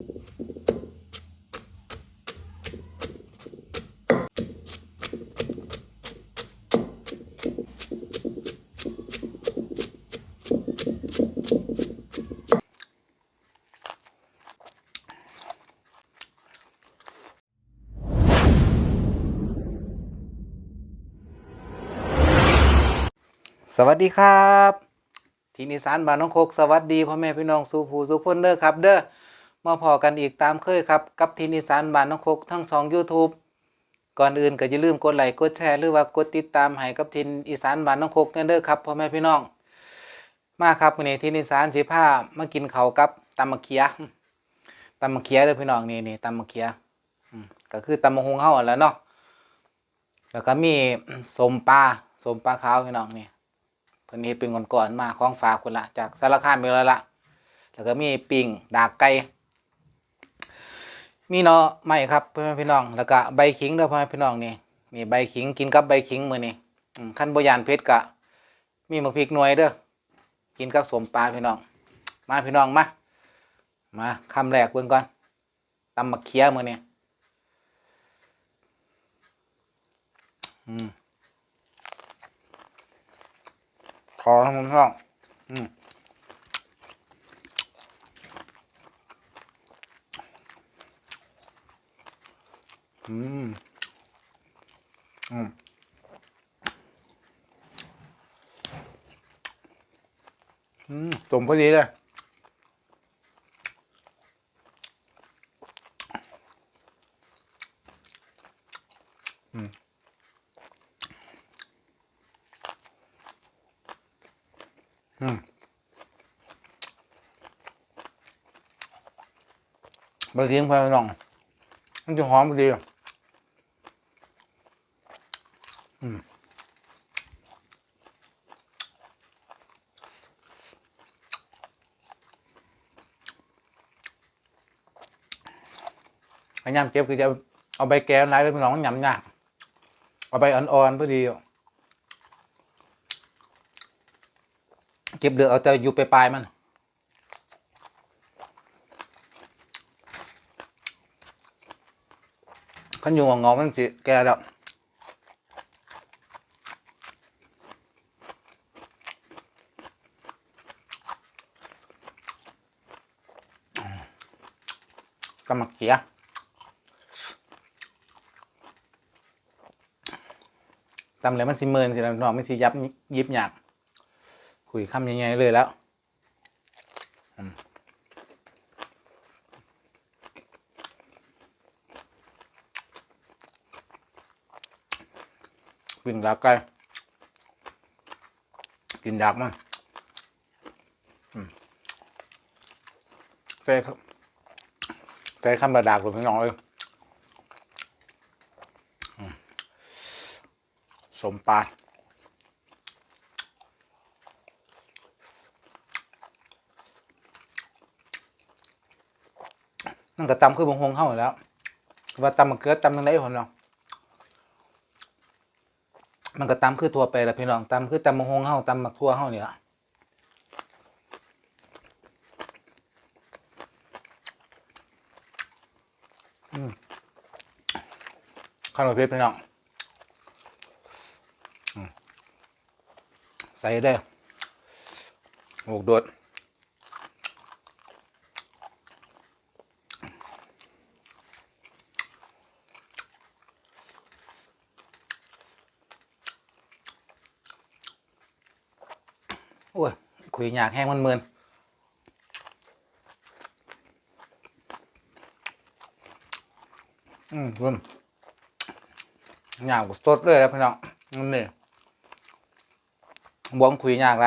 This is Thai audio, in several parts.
สวัสดีครับ ทีนิสานบานน้องโคกสวัสดีพ่อแม่พี่น้องสู่ผู้สู่คนเด้อครับ เด้อ มาพอกันอีกตามเคยครับ กับทีนิสานบ้านน้องคกทั้งสอง YouTube ก่อนอื่นก็อย่าลืมกดไลค์กดแชร์หรือว่ากดติดตามให้กับทีนอีสานบ้านน้องคกกันเด้อครับพ่อแม่พี่น้อง มาครับวันนี้ทีนิสานสิพามากินเขากับตำมะเขียตำมะเขียเด้อพี่น้องนี่นี่ตำมะเขียก็คือตำมะฮงเฮาหั่นแล้วเนาะแล้วก็มีสมปลาสมปลาขาวพี่น้องนี่เพิ่นเฮ็ดเป็นก่อนๆมาของฝากคนละจากสารคามไปแล้วละแล้วก็มีปิ่งดากไก่ มีเนาะไม้ครับพื่อนพี่น้องแล้วก็ใบขิงเด้อพ่อแม่พี่น้องนี่มีใบขิงกินกับใบขิงมื้อนี้ขั้นบ่ยานเผ็ดกะ มีมะพริกหน่วยเด้อกินกับสมปลาพี่น้อง มาพี่น้องมามาคำแรกเบิ่งก่อนตำมะเขียมื้อนี้อืมขอทั้งช่องอืม อืม อืมอืมสมพอดีเลยอืมอืมบะเทียงพายน้องมันจะหอมพอดีอะ อืมพยายามเก็บคือจะเอาใบแก้วไหนเลยพี่น้องมันหยำยากเอาใบอ่อนๆพอดีอะเก็บเหลือเอาแต่อยู่ปลายมันขันอยู่งอๆมันสิแก่แล้ว กำมักเขียตำเลยมันสิเมินสิล้วน้องไม่สิยับยิบหยาบคุยคำยังไงเลยแล้ววิ่งดากไก่กินดากมันอืมเซ่ครับ เซ่คำบะดากหรือพี่น้องเลยอืมสมปลามันก็ตำคือบงฮงเข้าอยู่แล้ว ว่าตำมันเกิดตำยังไงผมเนาะมันก็ตำคือทัวไปแหละพี่น้องตำคือตำบงฮงเข้าตำมักทั่วเข้านี่ละ ข้าวหนมเพชรพี่น้องอใส่ได้หมกโดดโอ้ยคุยยากแห้งมันเมินอืมรุ่น ยากกว่าสดเลยนะพี่น้องนนี่บวงคุยยากไร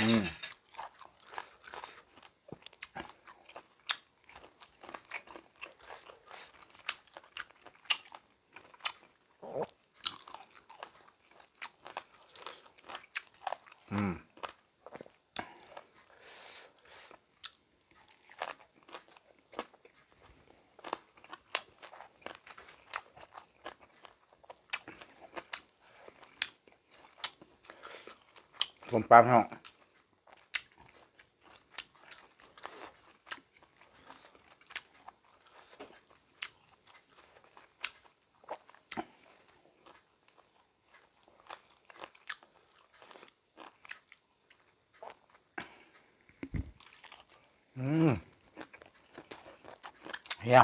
อืม ผมปลาพี่น้องอืมเฮีย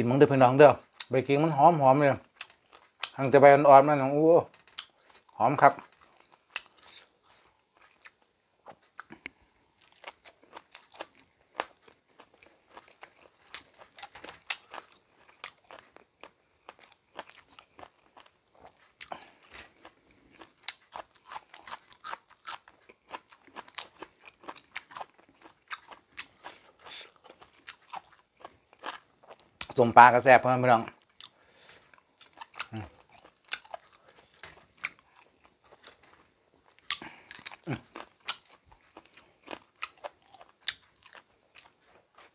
กินมังเด้อพี่น้องเด้อใบกิ้งมันหอมหอมเลยทางจะใบอ่อนๆมันโอ้หอมครับ สมปลากระแสบเพื่อนพี่น้อง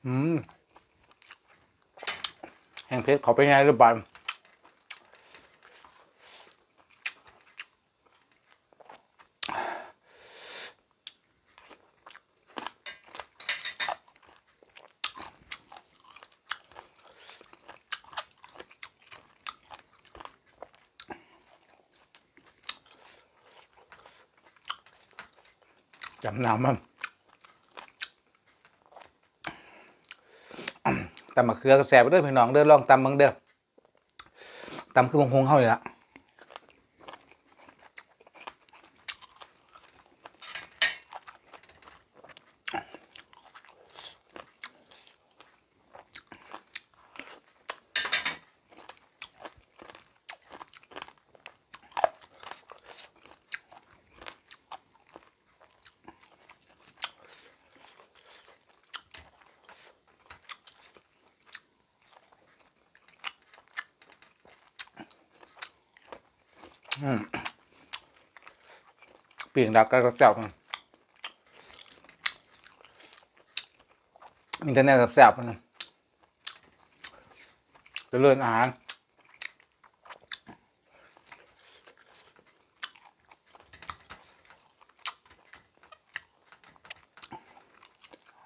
อืมแห้งเพชรเขาไปนไงหรือเปล่า จำนำมันตำมะเขือกระแสบเด้อพี่น้องเด้อลองตำบังเด้อตำคือมงคงเข้าเลยละ ปลี่ยนดักกระแสบมันมีแต่แนวแสบๆมันจะเลื่อนอาหาร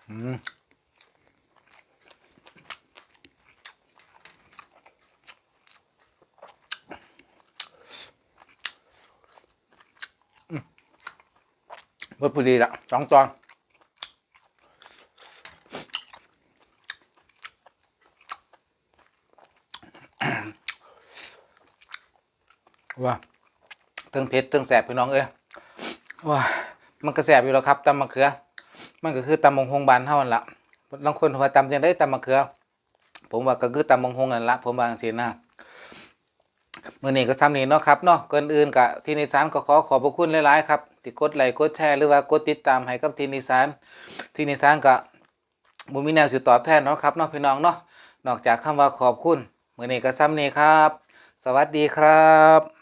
อืม เมื่อพอดีละสองตอนว่าเติงเผ็ดเติงแสบพี่น้องเอ้ยว่ามันก็แสบอยู่แล้วครับตำมะเขือ มันก็คือตำมงฮงบานเท่านั้นละบางคนว่าตำยังได้ตำมะเขือ ผมว่าก็คือตำมงฮงนั่นละผมวางสีนะ มื่อนี้ก็ทำนี้เนาะครับเนาะก่อนอื่นกะทีนิสานก็ขอขอบพระคุณหลายๆครับที่กดไลค์กดแชร์หรือว่ากดติดตามให้กับทีนิสานทีนิสานก็บ่มีแนวสิตอบแทนเนาะครับเนาะพี่น้องเนาะนอกจากคำว่าขอบคุณมื่อนี้ก็ซ้ำนี้ครับ สวัสดีครับ